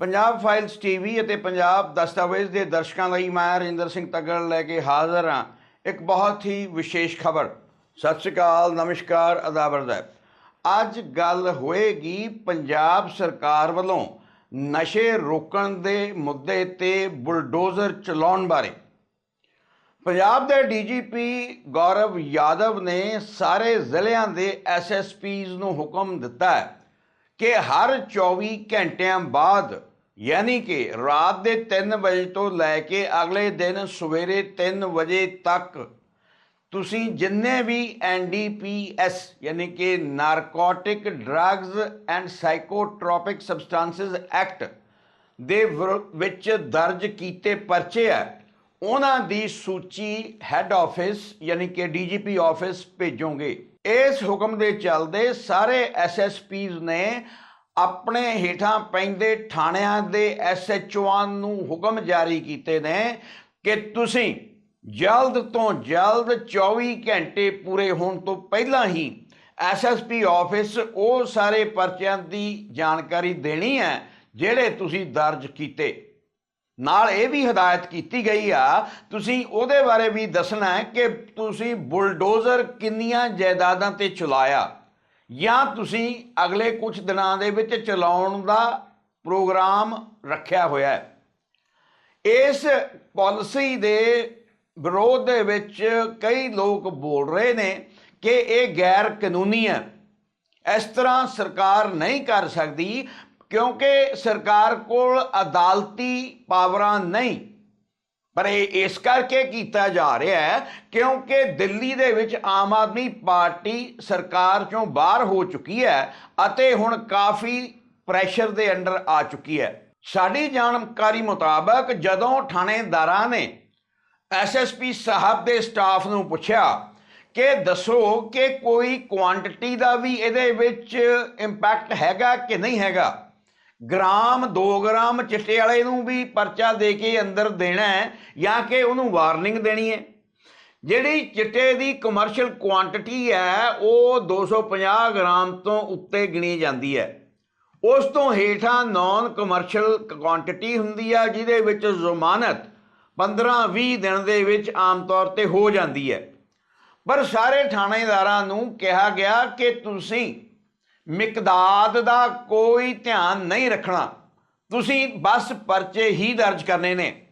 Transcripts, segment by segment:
Punjab files TV ਅਤੇ ਪੰਜਾਬ ਦਸਤਾਵੇਜ਼ ਦੇ ਦਰਸ਼ਕਾਂ ਲਈ ਮੈਂ ਰਿੰਦਰ ਸਿੰਘ ਤੱਗੜ ਲੈ ਕੇ ਹਾਜ਼ਰ ਹਾਂ। ਇੱਕ ਬਹੁਤ ਹੀ ਵਿਸ਼ੇਸ਼ ਖਬਰ। ਸਤਿ ਸ਼੍ਰੀ ਅਕਾਲ, ਨਮਸਕਾਰ ਅਦਾਬਰਦ ਅੱਜ ਗੱਲ ਹੋਏਗੀ ਪੰਜਾਬ ਸਰਕਾਰ ਵੱਲੋਂ ਨਸ਼ੇ ਰੋਕਣ ਦੇ ਮੁੱਦੇ ਤੇ ਬੁਲਡੋਜ਼ਰ ਚਲਾਉਣ ਬਾਰੇ। ਪੰਜਾਬ ਦੇ ਡੀਜੀਪੀ ਗੌਰਵ ਯਾਦਵ ਨੇ ਸਾਰੇ ਜ਼ਿਲ੍ਹਿਆਂ ਦੇ ਐਸਐਸਪੀਜ਼ ਨੂੰ ਹੁਕਮ ਦਿੱਤਾ ਹੈ ਕਿ ਹਰ 24 ਘੰਟਿਆਂ ਬਾਅਦ, ਯਾਨੀ ਕਿ ਰਾਤ ਦੇ 3 ਵਜੇ ਤੋਂ ਲੈ ਕੇ ਅਗਲੇ ਦਿਨ ਸਵੇਰੇ 3 ਵਜੇ ਤੱਕ, ਤੁਸੀਂ ਜਿੰਨੇ ਵੀ ਐਨਡੀਪੀਐਸ ਯਾਨੀ ਕਿ narcotic drugs and psychotropic substances act ਦੇ ਵਿਰੁ- ਵਿੱਚ ਦਰਜ ਕੀਤੇ ਪਰਚੇ ਆ, ਉਹਨਾਂ ਦੀ ਸੂਚੀ ਹੈੱਡ ਆਫਿਸ ਯਾਨੀ ਕਿ ਡੀਜੀਪੀ ਆਫਿਸ ਭੇਜੋਗੇ। ਇਸ ਹੁਕਮ ਦੇ ਚੱਲਦੇ ਸਾਰੇ ਐਸਐਸਪੀਜ਼ ਨੇ ਆਪਣੇ ਹੇਠਾਂ ਪੈਂਦੇ ਥਾਣਿਆਂ ਦੇ ਐਸਐਚਓਆਂ ਨੂੰ ਹੁਕਮ ਜਾਰੀ ਕੀਤੇ ਨੇ ਕਿ ਤੁਸੀਂ ਜਲਦ ਤੋਂ ਜਲਦ 24 ਘੰਟੇ ਪੂਰੇ ਹੋਣ ਤੋਂ ਪਹਿਲਾਂ ਹੀ ਐਸਐਸਪੀ ਆਫਿਸ ਉਹ ਸਾਰੇ ਪਰਚਿਆਂ ਦੀ ਜਾਣਕਾਰੀ ਦੇਣੀ ਹੈ, ਜਿਹੜੇ ਤੁਸੀਂ ਦਰਜ ਕੀਤੇ। ਨਾਲ ਇਹ ਵੀ ਹਦਾਇਤ ਕੀਤੀ ਗਈ ਆ, ਤੁਸੀਂ ਉਹਦੇ ਬਾਰੇ ਵੀ ਦੱਸਣਾ ਹੈ ਕਿ ਤੁਸੀਂ ਬੁਲਡੋਜ਼ਰ ਕਿੰਨੀਆਂ ਜਾਇਦਾਦਾਂ ਤੇ ਚਲਾਇਆ? ਜਾਂ ਤੁਸੀਂ ਅਗਲੇ ਕੁਝ ਦਿਨਾਂ ਦੇ ਵਿੱਚ ਚਲਾਉਣ ਦਾ ਪ੍ਰੋਗਰਾਮ ਰੱਖਿਆ ਹੋਇਆ ਹੈ? ਇਸ ਪਾਲਿਸੀ ਦੇ ਵਿਰੋਧ ਦੇ ਵਿੱਚ ਕਈ ਲੋਕ ਬੋਲ ਰਹੇ ਨੇ ਕਿ ਇਹ ਗੈਰ ਕਾਨੂੰਨੀ ਹੈ। ਇਸ ਤਰ੍ਹਾਂ ਸਰਕਾਰ ਨਹੀਂ ਕਰ ਸਕਦੀ ਕਿਉਂਕਿ ਸਰਕਾਰ ਕੋਲ ਅਦਾਲਤੀ ਪਾਵਰਾਂ ਨਹੀਂ, ਪਰ ਇਹ ਇਸ ਕਰਕੇ ਕੀਤਾ ਜਾ ਰਿਹਾ ਹੈ ਕਿਉਂਕਿ ਦਿੱਲੀ ਦੇ ਵਿੱਚ ਆਮ ਆਦਮੀ ਪਾਰਟੀ ਸਰਕਾਰ ਚੋਂ ਬਾਹਰ ਹੋ ਚੁੱਕੀ ਹੈ ਅਤੇ ਹੁਣ ਕਾਫੀ ਪ੍ਰੈਸ਼ਰ ਦੇ ਅੰਡਰ ਆ ਚੁੱਕੀ ਹੈ। ਸਾਡੀ ਜਾਣਕਾਰੀ ਮੁਤਾਬਕ ਜਦੋਂ ਥਾਣੇਦਾਰਾਂ ਨੇ ਐਸਐਸਪੀ ਸਾਹਿਬ ਦੇ ਸਟਾਫ ਨੂੰ ਪੁੱਛਿਆ ਕਿ ਦੱਸੋ ਕਿ ਕੋਈ ਕੁਆਂਟੀਟੀ ਦਾ ਵੀ ਇਹਦੇ ਵਿੱਚ ਇੰਪੈਕਟ ਹੈਗਾ ਕਿ ਨਹੀਂ ਹੈਗਾ ਗ੍ਰਾਮ 2 ਗ੍ਰਾਮ ਚਿੱਟੇ ਵਾਲੇ ਨੂੰ ਵੀ ਪਰਚਾ ਦੇ ਕੇ ਅੰਦਰ ਦੇਣਾ ਹੈ ਜਾਂ ਕਿ ਉਹਨੂੰ ਵਾਰਨਿੰਗ ਦੇਣੀ ਹੈ। ਜਿਹੜੀ ਚਿੱਟੇ ਦੀ ਕਮਰਸ਼ੀਅਲ ਕੁਆਂਟੀਟੀ ਹੈ, ਉਹ 250 ਗ੍ਰਾਮ ਤੋਂ ਉੱਤੇ ਗਿਣੀ ਜਾਂਦੀ ਹੈ। ਉਸ ਤੋਂ ਹੇਠਾਂ ਨਾਨ ਕਮਰਸ਼ੀਅਲ ਕੁਆਂਟੀਟੀ ਹੁੰਦੀ ਆ, ਜਿਹਦੇ ਵਿੱਚ ਜ਼ਮਾਨਤ 15-20 ਦਿਨ ਦੇ ਵਿੱਚ ਆਮ ਤੌਰ ਤੇ ਹੋ ਜਾਂਦੀ ਹੈ। ਪਰ ਸਾਰੇ ਥਾਣੇਦਾਰਾਂ ਨੂੰ ਕਿਹਾ ਗਿਆ ਕਿ ਤੁਸੀਂ ਮਿਕਦਾਦ ਦਾ ਕੋਈ ਧਿਆਨ ਨਹੀਂ ਰੱਖਣਾ। ਤੁਸੀਂ ਬਸ ਪਰਚੇ ਹੀ ਦਰਜ ਕਰਨੇ ਨੇ।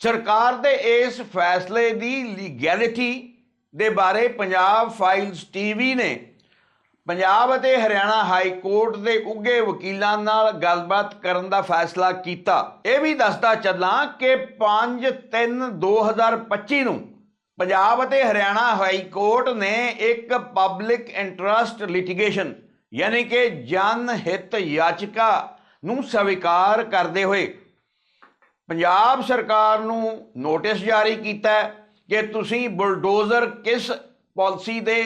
ਸਰਕਾਰ ਦੇ ਇਸ ਫੈਸਲੇ ਦੀ ਲੀਗੈਲਿਟੀ ਦੇ ਬਾਰੇ ਪੰਜਾਬ ਫਾਈਲਸ ਟੀਵੀ ਨੇ। ਪੰਜਾਬ ਅਤੇ ਹਰਿਆਣਾ ਹਾਈ ਕੋਰਟ ਦੇ ਉੱਗੇ ਵਕੀਲਾਂ ਨਾਲ ਗੱਲਬਾਤ ਕਰਨ ਦਾ ਫੈਸਲਾ ਕੀਤਾ। ਇਹ ਵੀ ਦੱਸਦਾ ਚੱਲਾਂ ਕਿ 5/3/2025 ਨੂੰ ਪੰਜਾਬ ਅਤੇ ਹਰਿਆਣਾ ਹਾਈ ਕੋਰਟ ਨੇ ਇੱਕ ਪਬਲਿਕ ਇੰਟਰਸਟ ਲਿਟੀਗੇਸ਼ਨ, ਯਾਨੀ ਕਿ ਜਨ ਹਿੱਤ ਯਾਚਿਕਾ ਨੂੰ ਸਵੀਕਾਰ ਕਰਦੇ ਹੋਏ ਪੰਜਾਬ ਸਰਕਾਰ ਨੂੰ ਨੋਟਿਸ ਜਾਰੀ ਕੀਤਾ ਕਿ ਤੁਸੀਂ ਬੁਲਡੋਜ਼ਰ ਕਿਸ ਪਾਲਿਸੀ ਦੇ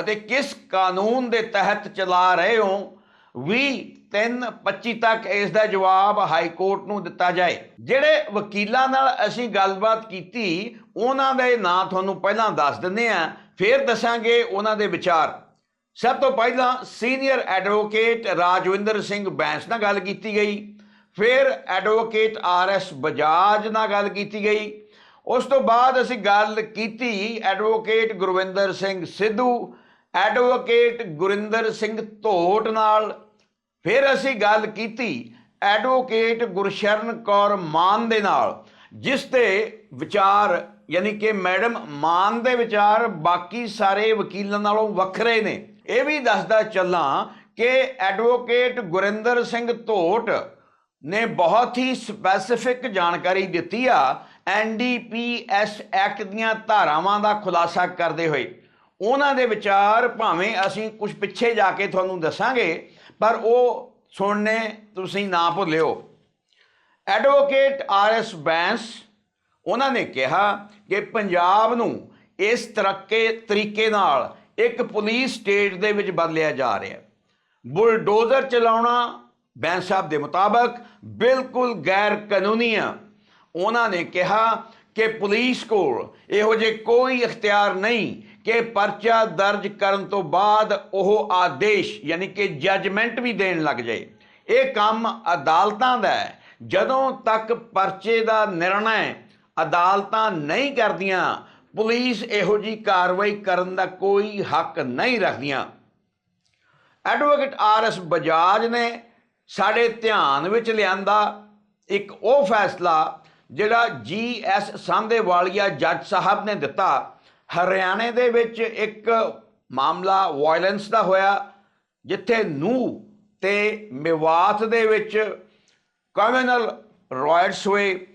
ਅਤੇ ਕਿਸ ਕਾਨੂੰਨ ਦੇ ਤਹਿਤ ਚਲਾ ਰਹੇ ਹੋ, ਵੀ 3 25 ਤੱਕ ਇਸ ਦਾ ਜਵਾਬ ਹਾਈ ਕੋਰਟ ਨੂੰ ਦਿੱਤਾ ਜਾਏ। ਜਿਹੜੇ ਵਕੀਲਾਂ ਨਾਲ ਅਸੀਂ ਗੱਲਬਾਤ ਕੀਤੀ, ਉਹਨਾਂ ਦੇ ਨਾਂ ਤੁਹਾਨੂੰ ਪਹਿਲਾਂ ਦੱਸ ਦਿੰਦੇ ਆ ਫਿਰ ਦੱਸਾਂਗੇ ਉਹਨਾਂ ਦੇ ਵਿਚਾਰ। ਸਭ ਤੋਂ ਪਹਿਲਾਂ ਸੀਨੀਅਰ ਐਡਵੋਕੇਟ ਰਾਜਵਿੰਦਰ ਸਿੰਘ ਬੈਂਸ ਨਾਲ ਗੱਲ ਕੀਤੀ ਗਈ। ਫਿਰ ਐਡਵੋਕੇਟ ਆਰ ਐਸ ਬਜਾਜ ਨਾਲ ਗੱਲ ਕੀਤੀ ਗਈ। ਉਸ ਤੋਂ ਬਾਅਦ ਅਸੀਂ ਗੱਲ ਕੀਤੀ ਐਡਵੋਕੇਟ ਗੁਰਵਿੰਦਰ ਸਿੰਘ ਸਿੱਧੂ, ਐਡਵੋਕੇਟ ਗੁਰਿੰਦਰ ਸਿੰਘ ਧੋਟ ਨਾਲ। ਫਿਰ ਅਸੀਂ ਗੱਲ ਕੀਤੀ ਐਡਵੋਕੇਟ ਗੁਰਸ਼ਰਨ ਕੌਰ ਮਾਨ ਦੇ ਨਾਲ, ਜਿਸ 'ਤੇ ਵਿਚਾਰ, ਯਾਨੀ ਕਿ ਮੈਡਮ ਮਾਨ ਦੇ ਵਿਚਾਰ ਬਾਕੀ ਸਾਰੇ ਵਕੀਲਾਂ ਨਾਲੋਂ ਵੱਖਰੇ ਨੇ। ਇਹ ਵੀ ਦੱਸਦਾ ਚੱਲਾਂ ਕਿ ਐਡਵੋਕੇਟ ਗੁਰਿੰਦਰ ਸਿੰਘ ਧੋਟ ਨੇ ਬਹੁਤ ਹੀ ਸਪੈਸੀਫਿਕ ਜਾਣਕਾਰੀ ਦਿੱਤੀ ਆ ਐਨਡੀਪੀਐਸ ਐਕਟ ਦੀਆਂ ਧਾਰਾਵਾਂ ਦਾ ਖੁਲਾਸਾ ਕਰਦੇ ਹੋਏ। ਉਹਨਾਂ ਦੇ ਵਿਚਾਰ ਭਾਵੇਂ ਅਸੀਂ ਕੁਝ ਪਿੱਛੇ ਜਾ ਕੇ ਤੁਹਾਨੂੰ ਦੱਸਾਂਗੇ ਪਰ ਉਹ ਸੁਣਨੇ ਤੁਸੀਂ ਨਾ ਭੁੱਲਿਓ। ਐਡਵੋਕੇਟ ਆਰ ਐਸ ਬੈਂਸ ਉਹਨਾਂ ਨੇ ਕਿਹਾ ਕਿ ਪੰਜਾਬ ਨੂੰ ਇਸ ਤਰੱਕੇ, ਤਰੀਕੇ ਨਾਲ ਇੱਕ ਪੁਲਿਸ ਸਟੇਟ ਦੇ ਵਿੱਚ ਬਦਲਿਆ ਜਾ ਰਿਹਾ ਹੈ। ਬੁਲਡੋਜ਼ਰ ਚਲਾਉਣਾ ਬੈਂਸ ਸਾਹਿਬ ਦੇ ਮੁਤਾਬਕ ਬਿਲਕੁਲ ਗੈਰ ਕਾਨੂੰਨੀ ਆ ਉਹਨਾਂ ਨੇ ਕਿਹਾ ਕਿ ਪੁਲਿਸ ਕੋਲ ਇਹੋ ਜਿਹੇ ਕੋਈ ਇਖਤਿਆਰ ਨਹੀਂ ਕਿ ਪਰਚਾ ਦਰਜ ਕਰਨ ਤੋਂ ਬਾਅਦ ਉਹ ਆਦੇਸ਼, ਯਾਨੀ ਕਿ ਜੱਜਮੈਂਟ ਵੀ ਦੇਣ ਲੱਗ ਜਾਏ। ਇਹ ਕੰਮ ਅਦਾਲਤਾਂ ਦਾ ਹੈ। ਜਦੋਂ ਤੱਕ ਪਰਚੇ ਦਾ ਨਿਰਣੈ ਅਦਾਲਤਾਂ ਨਹੀਂ ਕਰਦੀਆਂ, ਪੁਲਿਸ ਇਹੋ ਜੀ ਕਾਰਵਾਈ ਕਰਨ ਦਾ ਕੋਈ ਹੱਕ ਨਹੀਂ ਰੱਖਦੀਆਂ। ਐਡਵੋਕੇਟ ਆਰ ਐਸ ਬਜਾਜ ਨੇ ਸਾਡੇ ਧਿਆਨ ਵਿੱਚ ਲਿਆਂਦਾ ਇੱਕ ਉਹ ਫੈਸਲਾ ਜਿਹੜਾ ਜੀ ਐਸ ਸਾਂਧੇਵਾਲੀਆ ਜੱਜ ਸਾਹਿਬ ਨੇ ਦਿੱਤਾ, ਹਰਿਆਣੇ ਦੇ ਵਿੱਚ ਇੱਕ ਮਾਮਲਾ ਵਾਇਲੈਂਸ ਦਾ ਹੋਇਆ, ਜਿੱਥੇ ਨੂੰ ਤੇ ਮੇਵਾਤ ਦੇ ਵਿੱਚ ਕਮਿਊਨਲ ਰਾਇਟਸ ਹੋਏ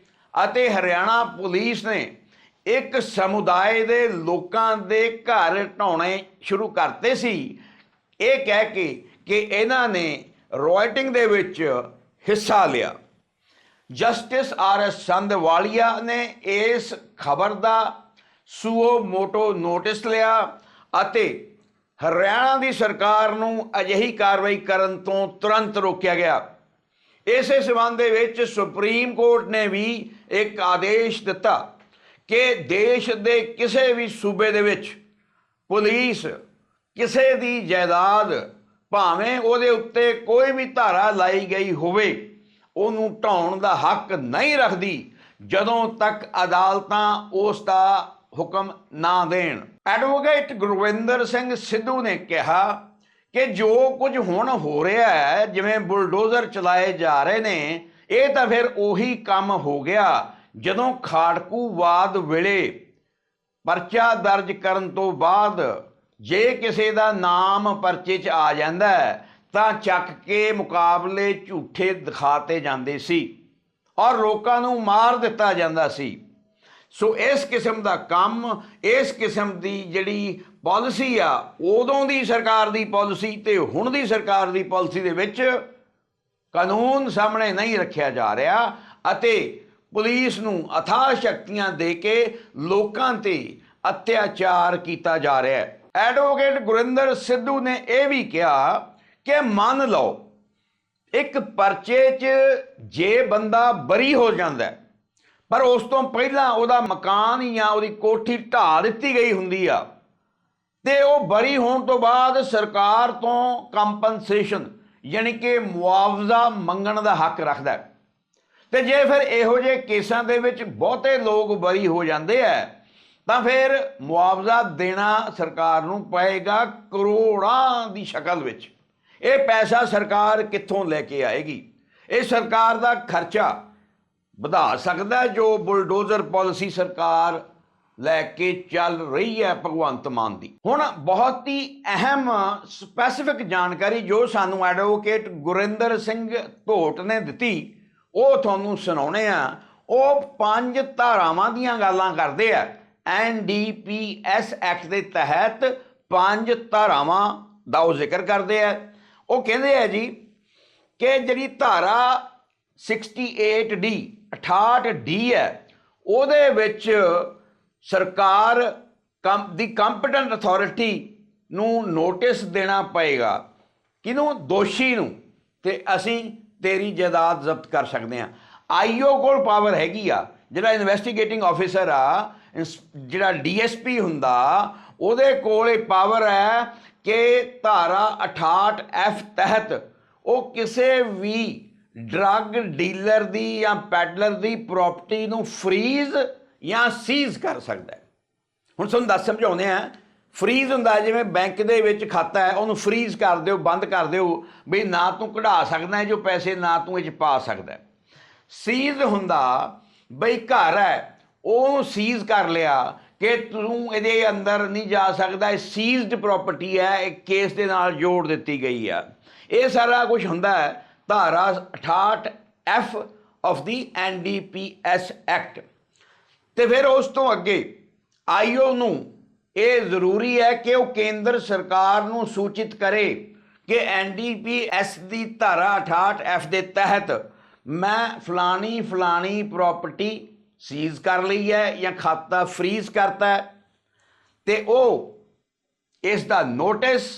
ਅਤੇ ਹਰਿਆਣਾ ਪੁਲਿਸ ਨੇ ਇੱਕ ਸਮੁਦਾਇ ਦੇ ਲੋਕਾਂ ਦੇ ਘਰ ਢਾਉਣੇ ਸ਼ੁਰੂ ਕਰਤੇ ਸੀ। ਇਹ ਕਹਿ ਕੇ ਕਿ ਇਹਨਾਂ ਨੇ ਰਾਈਟਿੰਗ ਦੇ ਵਿੱਚ ਹਿੱਸਾ ਲਿਆ। ਜਸਟਿਸ ਆਰ ਐਸ ਸੰਧਵਾਲੀਆ ਨੇ ਇਸ ਖਬਰ ਦਾ ਸੂਓ ਮੋਟੋ ਨੋਟਿਸ ਲਿਆ ਅਤੇ ਹਰਿਆਣਾ ਦੀ ਸਰਕਾਰ ਨੂੰ ਅਜਿਹੀ ਕਾਰਵਾਈ ਕਰਨ ਤੋਂ ਤੁਰੰਤ ਰੋਕਿਆ ਗਿਆ। ਇਸੇ ਸਬੰਧ ਦੇ ਵਿੱਚ ਸੁਪਰੀਮ ਕੋਰਟ ਨੇ ਵੀ ਇੱਕ ਆਦੇਸ਼ ਦਿੱਤਾ ਕਿ ਦੇਸ਼ ਦੇ ਕਿਸੇ ਵੀ ਸੂਬੇ ਦੇ ਵਿੱਚ ਪੁਲਿਸ ਕਿਸੇ ਦੀ ਜਾਇਦਾਦ ਭਾਵੇਂ ਉਹਦੇ ਉੱਤੇ ਕੋਈ ਵੀ ਧਾਰਾ ਲਾਈ ਗਈ ਹੋਵੇ। ਉਹਨੂੰ ਢਾਉਣ ਦਾ ਹੱਕ ਨਹੀਂ ਰੱਖਦੀ ਜਦੋਂ ਤੱਕ ਅਦਾਲਤਾਂ ਉਸ ਦਾ ਹੁਕਮ ਨਾ ਦੇਣ। ਐਡਵੋਕੇਟ ਗੁਰਵਿੰਦਰ ਸਿੰਘ ਸਿੱਧੂ ਨੇ ਕਿਹਾ ਕਿ ਜੋ ਕੁਝ ਹੁਣ ਹੋ ਰਿਹਾ ਹੈ ਜਿਵੇਂ ਬੁਲਡੋਜ਼ਰ ਚਲਾਏ ਜਾ ਰਹੇ ਨੇ ਇਹ ਤਾਂ ਫਿਰ ਉਹੀ ਕੰਮ ਹੋ ਗਿਆ ਜਦੋਂ ਖਾੜਕੂਵਾਦ ਵੇਲੇ ਪਰਚਾ ਦਰਜ ਕਰਨ ਤੋਂ ਬਾਅਦ ਜੇ ਕਿਸੇ ਦਾ ਨਾਮ ਪਰਚੇ 'ਚ ਆ ਜਾਂਦਾ ਹੈ, ਤਾਂ ਚੱਕ ਕੇ ਮੁਕਾਬਲੇ ਝੂਠੇ ਦਿਖਾਤੇ ਜਾਂਦੇ ਸੀ ਔਰ ਲੋਕਾਂ ਨੂੰ ਮਾਰ ਦਿੱਤਾ ਜਾਂਦਾ ਸੀ। ਸੋ ਇਸ ਕਿਸਮ ਦਾ ਕੰਮ, ਇਸ ਕਿਸਮ ਦੀ ਜਿਹੜੀ ਪਾਲਿਸੀ ਆ, ਉਦੋਂ ਦੀ ਸਰਕਾਰ ਦੀ ਪਾਲਿਸੀ ਤੇ ਹੁਣ ਦੀ ਸਰਕਾਰ ਦੀ ਪਾਲਿਸੀ ਦੇ ਵਿੱਚ ਕਾਨੂੰਨ ਸਾਹਮਣੇ ਨਹੀਂ ਰੱਖਿਆ ਜਾ ਰਿਹਾ ਅਤੇ ਪੁਲਿਸ ਨੂੰ ਅਥਾਹ ਸ਼ਕਤੀਆਂ ਦੇ ਕੇ ਲੋਕਾਂ ਤੇ ਅਤਿਆਚਾਰ ਕੀਤਾ ਜਾ ਰਿਹਾ ਹੈ। ਐਡਵੋਕੇਟ ਗੁਰਿੰਦਰ ਸਿੱਧੂ ਨੇ ਇਹ ਵੀ ਕਿਹਾ ਕਿ ਮੰਨ ਲਓ, ਇੱਕ ਪਰਚੇ 'ਚ ਜੇ ਬੰਦਾ ਬਰੀ ਹੋ ਜਾਂਦਾ ਪਰ ਉਸ ਤੋਂ ਪਹਿਲਾਂ ਉਹਦਾ ਮਕਾਨ ਜਾਂ ਉਹਦੀ ਕੋਠੀ ਢਾਹ ਦਿੱਤੀ ਗਈ ਹੁੰਦੀ ਆ, ਤੇ ਉਹ ਬਰੀ ਹੋਣ ਤੋਂ ਬਾਅਦ ਸਰਕਾਰ ਤੋਂ ਕੰਪਨਸੇਸ਼ਨ, ਯਾਨੀ ਕਿ ਮੁਆਵਜ਼ਾ ਮੰਗਣ ਦਾ ਹੱਕ ਰੱਖਦਾ ਹੈ। ਤੇ ਜੇ ਫਿਰ ਇਹੋ ਜਿਹੇ ਕੇਸਾਂ ਦੇ ਵਿੱਚ ਬਹੁਤੇ ਲੋਕ ਬਰੀ ਹੋ ਜਾਂਦੇ ਆ, ਤਾਂ ਫਿਰ ਮੁਆਵਜ਼ਾ ਦੇਣਾ ਸਰਕਾਰ ਨੂੰ ਪਏਗਾ ਕਰੋੜਾਂ ਦੀ ਸ਼ਕਲ ਵਿੱਚ। ਇਹ ਪੈਸਾ ਸਰਕਾਰ ਕਿੱਥੋਂ ਲੈ ਕੇ ਆਏਗੀ? ਇਹ ਸਰਕਾਰ ਦਾ ਖਰਚਾ ਵਧਾ ਸਕਦਾ ਜੋ ਬੁਲਡੋਜ਼ਰ ਪਾਲਿਸੀ ਸਰਕਾਰ ਲੈ ਕੇ ਚੱਲ ਰਹੀ ਹੈ ਭਗਵੰਤ ਮਾਨ ਦੀ। ਹੁਣ ਬਹੁਤ ਹੀ ਅਹਿਮ ਸਪੈਸੀਫਿਕ ਜਾਣਕਾਰੀ ਜੋ ਸਾਨੂੰ ਐਡਵੋਕੇਟ ਗੁਰਿੰਦਰ ਸਿੰਘ ਧੋਟ ਨੇ ਦਿੱਤੀ, ਉਹ ਤੁਹਾਨੂੰ ਸੁਣਾਉਣੇ ਆ। ਉਹ ਪੰਜ ਧਾਰਾਵਾਂ ਦੀਆਂ ਗੱਲਾਂ ਕਰਦੇ ਆ। ਐਨਡੀਪੀਐਸ ਐਕਟ ਦੇ ਤਹਿਤ ਪੰਜ ਧਾਰਾਵਾਂ ਦਾ ਉਹ ਜ਼ਿਕਰ ਕਰਦੇ ਆ। ਉਹ ਕਹਿੰਦੇ ਆ ਜੀ ਕਿ ਜਿਹੜੀ ਧਾਰਾ 68D 68D ਹੈ, ਉਹਦੇ ਵਿੱਚ ਸਰਕਾਰ ਕੰਮ ਦੀ ਕੰਪੀਟੈਂਟ ਅਥਾਰਟੀ ਨੂੰ ਨੋਟਿਸ ਦੇਣਾ ਪਏਗਾ। ਕਿਹਨੂੰ? ਦੋਸ਼ੀ ਨੂੰ। ਤੇ ਅਸੀਂ ਤੇਰੀ ਜਾਇਦਾਦ ਜ਼ਬਤ ਕਰ ਸਕਦੇ ਹਾਂ। ਆਈਓ ਕੋਲ ਪਾਵਰ ਹੈਗੀ ਆ। ਜਿਹੜਾ ਇਨਵੈਸਟੀਗੇਟਿੰਗ ਆਫੀਸਰ ਆ ਇੰਸ- ਜਿਹੜਾ ਡੀਐਸਪੀ ਹੁੰਦਾ, ਉਹਦੇ ਕੋਲ ਇਹ ਪਾਵਰ ਹੈ ਕਿ ਧਾਰਾ 68 ਐਫ ਤਹਿਤ ਉਹ ਕਿਸੇ ਵੀ ਡਰੱਗ ਡੀਲਰ ਦੀ ਜਾਂ ਪੈਡਲਰ ਦੀ ਪ੍ਰਾਪਰਟੀ ਨੂੰ ਫਰੀਜ਼ ਜਾਂ ਸੀਜ਼ ਕਰ ਸਕਦਾ ਹੈ। ਹੁਣ ਤੁਹਾਨੂੰ ਦੱਸ ਸਮਝਾਉਂਦੇ ਆ ਫਰੀਜ਼ ਹੁੰਦਾ ਜਿਵੇਂ ਬੈਂਕ ਦੇ ਵਿੱਚ ਖਾਤਾ ਹੈ, ਉਹਨੂੰ ਫਰੀਜ਼ ਕਰ ਦਿਓ, ਬੰਦ ਕਰ ਦਿਓ, ਵੀ ਨਾ ਤੂੰ ਕਢਾ ਸਕਦਾ ਹੈ, ਜੋ ਪੈਸੇ ਨਾ ਤੂੰ ਇਹ 'ਚ ਪਾ ਸਕਦਾ ਸੀਜ਼ ਹੁੰਦਾ, ਬਈ ਘਰ ਹੈ ਉਹਨੂੰ ਸੀਜ਼ ਕਰ ਲਿਆ ਕਿ ਤੂੰ ਇਹਦੇ ਅੰਦਰ ਨਹੀਂ ਜਾ ਸਕਦਾ। ਇਹ ਸੀਜ਼ਡ ਪ੍ਰਾਪਰਟੀ ਹੈ, ਇਹ ਕੇਸ ਦੇ ਨਾਲ ਜੋੜ ਦਿੱਤੀ ਗਈ ਆ। ਇਹ ਸਾਰਾ ਕੁਝ ਹੁੰਦਾ ਹੈ, ਧਾਰਾ 68 ਐਫ ਆਫ ਦੀ ਐਨਡੀਪੀਐਸ ਐਕਟ ਤੇ ਫਿਰ ਉਸ ਤੋਂ ਅੱਗੇ ਆਈਓ ਨੂੰ ਇਹ ਜ਼ਰੂਰੀ ਹੈ ਕਿ ਉਹ ਕੇਂਦਰ ਸਰਕਾਰ ਨੂੰ ਸੂਚਿਤ ਕਰੇ ਕਿ ਐਨਡੀਪੀਐਸ ਦੀ ਧਾਰਾ 68 ਐਫ ਦੇ ਤਹਿਤ ਮੈਂ ਫਲਾਣੀ ਫਲਾਣੀ ਪ੍ਰਾਪਰਟੀ ਸੀਜ਼ ਕਰ ਲਈ ਹੈ ਜਾਂ ਖਾਤਾ ਫਰੀਜ਼ ਕਰਤਾ ਹੈ, ਤੇ ਉਹ ਇਸ ਦਾ ਨੋਟਿਸ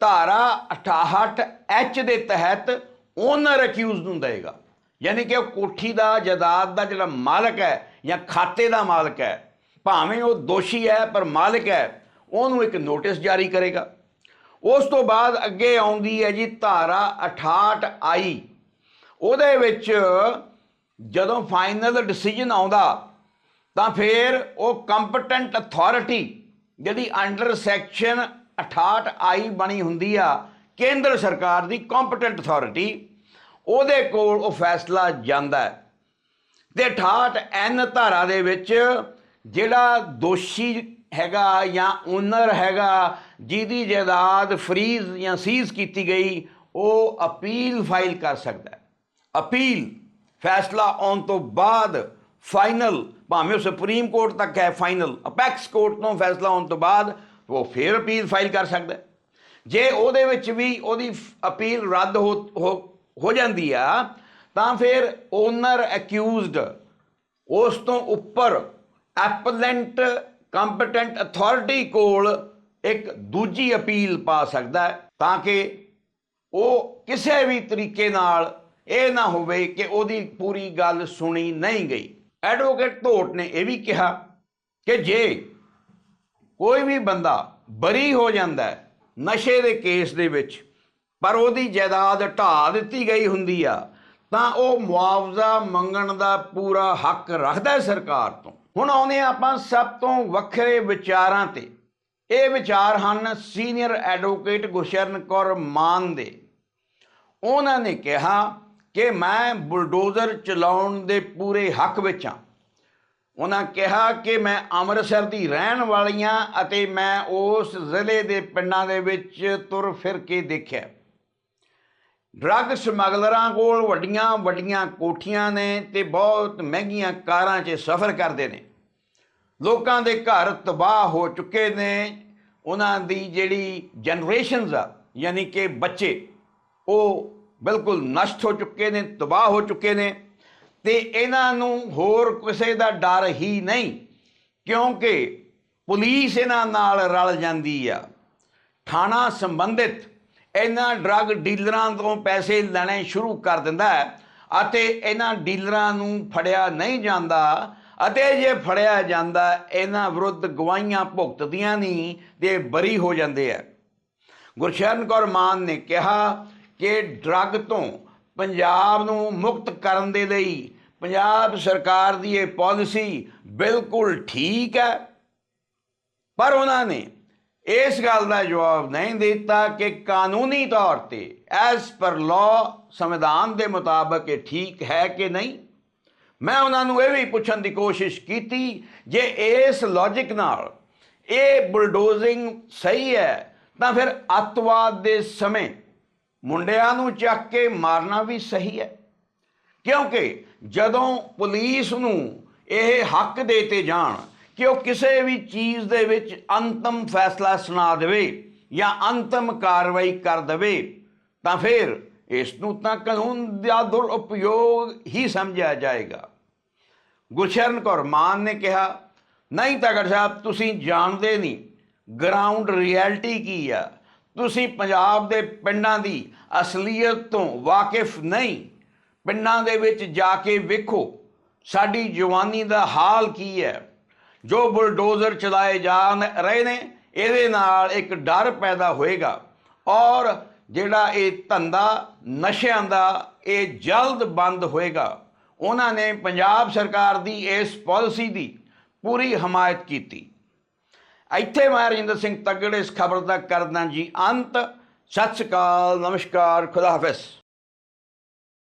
ਧਾਰਾ 68 ਐਚ ਦੇ ਤਹਿਤ ਓਨਰ ਅਕਿਊਜ਼ਡ ਨੂੰ ਦੇਗਾ ਯਾਨੀ ਕਿ ਉਹ ਕੋਠੀ ਦਾ, ਜਾਇਦਾਦ ਦਾ ਜਿਹੜਾ ਮਾਲਕ ਹੈ ਜਾਂ ਖਾਤੇ ਦਾ ਮਾਲਕ ਹੈ, ਭਾਵੇਂ ਉਹ ਦੋਸ਼ੀ ਹੈ ਪਰ ਮਾਲਕ ਹੈ, ਉਹਨੂੰ ਇੱਕ ਨੋਟਿਸ ਜਾਰੀ ਕਰੇਗਾ। ਉਸ ਤੋਂ ਬਾਅਦ ਅੱਗੇ ਆਉਂਦੀ ਹੈ ਜੀ ਧਾਰਾ 68 ਆਈ ਉਹਦੇ ਵਿੱਚ ਜਦੋਂ ਫਾਈਨਲ ਡਿਸੀਜਨ ਆਉਂਦਾ, ਤਾਂ ਫਿਰ ਉਹ ਕੰਪੀਟੈਂਟ ਅਥਾਰਟੀ ਜਿਹੜੀ ਅੰਡਰ ਸੈਕਸ਼ਨ 68 ਆਈ ਬਣੀ ਹੁੰਦੀ ਆ, ਕੇਂਦਰ ਸਰਕਾਰ ਦੀ ਕੰਪੀਟੈਂਟ ਅਥਾਰਟੀ ਉਹਦੇ ਕੋਲ ਉਹ ਫੈਸਲਾ ਜਾਂਦਾ ਹੈ। ਤੇ 68 ਐਨ ਧਾਰਾ ਦੇ ਵਿੱਚ ਜਿਹੜਾ ਦੋਸ਼ੀ ਹੈਗਾ ਜਾਂ ਓਨਰ ਹੈਗਾ, ਜਿਹਦੀ ਜਾਇਦਾਦ ਫਰੀਜ਼ ਜਾਂ ਸੀਜ਼ ਕੀਤੀ ਗਈ, ਉਹ ਅਪੀਲ ਫਾਈਲ ਕਰ ਸਕਦਾ ਹੈ। ਅਪੀਲ ਫੈਸਲਾ ਆਉਣ ਤੋਂ ਬਾਅਦ ਫਾਈਨਲ, ਭਾਵੇਂ ਉਹ ਸੁਪਰੀਮ ਕੋਰਟ ਤੱਕ ਹੈ ਫਾਈਨਲ, ਅਪੈਕਸ ਕੋਰਟ ਤੋਂ ਫੈਸਲਾ ਆਉਣ ਤੋਂ ਬਾਅਦ ਉਹ ਫਿਰ ਅਪੀਲ ਫਾਈਲ ਕਰ ਸਕਦਾ ਜੇ ਉਹਦੇ ਵਿੱਚ ਵੀ ਉਹਦੀ ਅਪੀਲ ਰੱਦ ਹੋ, ਹੋ- ਜਾਂਦੀ ਆ, ਤਾਂ ਫਿਰ ਓਨਰ ਅਕਿਊਜ਼ਡ ਉਸ ਤੋਂ ਉੱਪਰ ਐਪਲੈਂਟ ਕੰਪੀਟੈਂਟ ਅਥਾਰਟੀ ਕੋਲ ਇੱਕ ਦੂਜੀ ਅਪੀਲ ਪਾ ਸਕਦਾ ਹੈ, ਤਾਂ ਕਿ ਉਹ ਕਿਸੇ ਵੀ ਤਰੀਕੇ ਨਾਲ ਇਹ ਨਾ ਹੋਵੇ ਕਿ ਉਹਦੀ ਪੂਰੀ ਗੱਲ ਸੁਣੀ ਨਹੀਂ ਗਈ। ਐਡਵੋਕੇਟ ਧੋਟ ਨੇ ਇਹ ਵੀ ਕਿਹਾ ਕਿ ਜੇ ਕੋਈ ਵੀ ਬੰਦਾ ਬਰੀ ਹੋ ਜਾਂਦਾ ਹੈ ਨਸ਼ੇ ਦੇ ਕੇਸ ਦੇ ਵਿੱਚ, ਪਰ ਉਹਦੀ ਜਾਇਦਾਦ ਢਾਹ ਦਿੱਤੀ ਗਈ ਹੁੰਦੀ ਆ, ਤਾਂ ਉਹ ਮੁਆਵਜ਼ਾ ਮੰਗਣ ਦਾ ਪੂਰਾ ਹੱਕ ਰੱਖਦਾ ਹੈ ਸਰਕਾਰ ਤੋਂ। ਹੁਣ ਆਉਂਦੇ ਹਾਂ ਆਪਾਂ ਸਭ ਤੋਂ ਵੱਖਰੇ ਵਿਚਾਰਾਂ ਤੇ। ਇਹ ਵਿਚਾਰ ਹਨ ਸੀਨੀਅਰ ਐਡਵੋਕੇਟ ਗੁਰਸ਼ਰਨ ਕੌਰ ਮਾਨ ਦੇ। ਉਹਨਾਂ ਨੇ ਕਿਹਾ ਕਿ ਮੈਂ ਬੁਲਡੋਜ਼ਰ ਚਲਾਉਣ ਦੇ ਪੂਰੇ ਹੱਕ ਵਿੱਚ ਹਾਂ। ਉਹਨਾਂ ਕਿਹਾ ਕਿ ਮੈਂ ਅੰਮ੍ਰਿਤਸਰ ਦੀ ਰਹਿਣ ਵਾਲੀਆਂ ਅਤੇ ਮੈਂ ਉਸ ਜ਼ਿਲ੍ਹੇ ਦੇ ਪਿੰਡਾਂ ਦੇ ਵਿੱਚ ਤੁਰ ਫਿਰ ਕੇ ਦੇਖਿਆ। ਡਰੱਗ ਸਮਗਲਰਾਂ ਕੋਲ ਵੱਡੀਆਂ ਵੱਡੀਆਂ ਕੋਠੀਆਂ ਨੇ ਤੇ ਬਹੁਤ ਮਹਿੰਗੀਆਂ ਕਾਰਾਂ 'ਚ ਸਫ਼ਰ ਕਰਦੇ ਨੇ। ਲੋਕਾਂ ਦੇ ਘਰ ਤਬਾਹ ਹੋ ਚੁੱਕੇ ਨੇ। ਉਹਨਾਂ ਦੀ ਜਿਹੜੀ ਜਨਰੇਸ਼ਨਸ ਆ, ਯਾਨੀ ਕਿ ਬੱਚੇ, ਉਹ ਬਿਲਕੁਲ ਨਸ਼ਟ ਹੋ ਚੁੱਕੇ ਨੇ, ਤਬਾਹ ਹੋ ਚੁੱਕੇ ਨੇ ਤੇ ਇਹਨਾਂ ਨੂੰ ਹੋਰ ਕਿਸੇ ਦਾ ਡਰ ਹੀ ਨਹੀਂ, ਕਿਉਂਕਿ ਪੁਲਿਸ ਇਹਨਾਂ ਨਾਲ ਰਲ ਜਾਂਦੀ ਆ। ਥਾਣਾ ਸੰਬੰਧਿਤ ਇਹਨਾਂ ਡਰੱਗ ਡੀਲਰਾਂ ਤੋਂ ਪੈਸੇ ਲੈਣੇ ਸ਼ੁਰੂ ਕਰ ਦਿੰਦਾ ਹੈ ਅਤੇ ਇਹਨਾਂ ਡੀਲਰਾਂ ਨੂੰ ਫੜਿਆ ਨਹੀਂ ਜਾਂਦਾ ਅਤੇ ਜੇ ਫੜਿਆ ਜਾਂਦਾ, ਇਹਨਾਂ ਵਿਰੁੱਧ ਗਵਾਹੀਆਂ ਭੁਗਤਦੀਆਂ ਨਹੀਂ, ਤੇ ਬਰੀ ਹੋ ਜਾਂਦੇ ਆ। ਗੁਰਸ਼ਰਨ ਕੌਰ ਮਾਨ ਨੇ ਕਿਹਾ ਕਿ ਡਰੱਗ ਤੋਂ ਪੰਜਾਬ ਨੂੰ ਮੁਕਤ ਕਰਨ ਦੇ ਲਈ ਪੰਜਾਬ ਸਰਕਾਰ ਦੀ ਇਹ ਪਾਲਿਸੀ ਬਿਲਕੁਲ ਠੀਕ ਹੈ। ਪਰ ਉਹਨਾਂ ਨੇ ਇਸ ਗੱਲ ਦਾ ਜਵਾਬ ਨਹੀਂ ਦਿੱਤਾ ਕਿ ਕਾਨੂੰਨੀ ਤੌਰ ਤੇ ਐਸ ਪਰ ਲਾਅ ਸੰਵਿਧਾਨ ਦੇ ਮੁਤਾਬਕ ਇਹ ਠੀਕ ਹੈ ਕਿ ਨਹੀਂ। ਮੈਂ ਉਹਨਾਂ ਨੂੰ ਇਹ ਵੀ ਪੁੱਛਣ ਦੀ ਕੋਸ਼ਿਸ਼ ਕੀਤੀ ਜੇ ਇਸ ਲੌਜੀਕ ਨਾਲ ਇਹ ਬੁਲਡੋਜ਼ਿੰਗ ਸਹੀ ਹੈ ਤਾਂ ਫਿਰ ਅੱਤਵਾਦ ਦੇ ਸਮੇਂ ਮੁੰਡਿਆਂ ਨੂੰ ਚੱਕ ਕੇ ਮਾਰਨਾ ਵੀ ਸਹੀ ਹੈ। ਕਿਉਂਕਿ ਜਦੋਂ ਪੁਲਿਸ ਨੂੰ ਇਹ ਹੱਕ ਦੇਤੇ ਜਾਣ ਕਿ ਉਹ ਕਿਸੇ ਵੀ ਚੀਜ਼ ਦੇ ਵਿੱਚ ਅੰਤਮ ਫੈਸਲਾ ਸੁਣਾ ਦੇਵੇ ਜਾਂ ਅੰਤਮ ਕਾਰਵਾਈ ਕਰ ਦੇਵੇ, ਤਾਂ ਫਿਰ ਇਸ ਨੂੰ ਤਾਂ ਕਾਨੂੰਨ ਦਾ ਦੁਰਉਪਯੋਗ ਹੀ ਸਮਝਿਆ ਜਾਏਗਾ। ਗੁਰਸ਼ਰਨ ਕੌਰ ਮਾਨ ਨੇ ਕਿਹਾ, ਨਹੀਂ ਤਗੜ ਸਾਹਿਬ, ਤੁਸੀਂ ਜਾਣਦੇ ਨਹੀਂ ਗਰਾਊਂਡ ਰਿਐਲਿਟੀ ਕੀ ਆ? ਤੁਸੀਂ ਪੰਜਾਬ ਦੇ ਪਿੰਡਾਂ ਦੀ ਅਸਲੀਅਤ ਤੋਂ ਵਾਕਿਫ ਨਹੀਂ, ਪਿੰਡਾਂ ਦੇ ਵਿੱਚ ਜਾ ਕੇ ਵੇਖੋ, ਸਾਡੀ ਜਵਾਨੀ ਦਾ ਹਾਲ ਕੀ ਹੈ? ਜੋ ਬੁਲਡੋਜ਼ਰ ਚਲਾਏ ਜਾ ਰਹੇ ਨੇ, ਇਹਦੇ ਨਾਲ ਇੱਕ ਡਰ ਪੈਦਾ ਹੋਏਗਾ ਔਰ ਜਿਹੜਾ ਇਹ ਧੰਦਾ ਨਸ਼ਿਆਂ ਦਾ, ਇਹ ਜਲਦ ਬੰਦ ਹੋਏਗਾ। ਉਹਨਾਂ ਨੇ ਪੰਜਾਬ ਸਰਕਾਰ ਦੀ ਇਸ ਪਾਲਿਸੀ ਦੀ ਪੂਰੀ ਹਮਾਇਤ ਕੀਤੀ। ਇੱਥੇ ਮੈਂ ਰਜਿੰਦਰ ਸਿੰਘ ਤੱਗੜ ਇਸ ਖਬਰ ਦਾ ਕਰਦਾ ਜੀ ਅੰਤ। ਸਤਿ ਸ਼੍ਰੀ ਅਕਾਲ, ਨਮਸਕਾਰ, ਖੁਦਾ ਹਾਫਿਜ਼।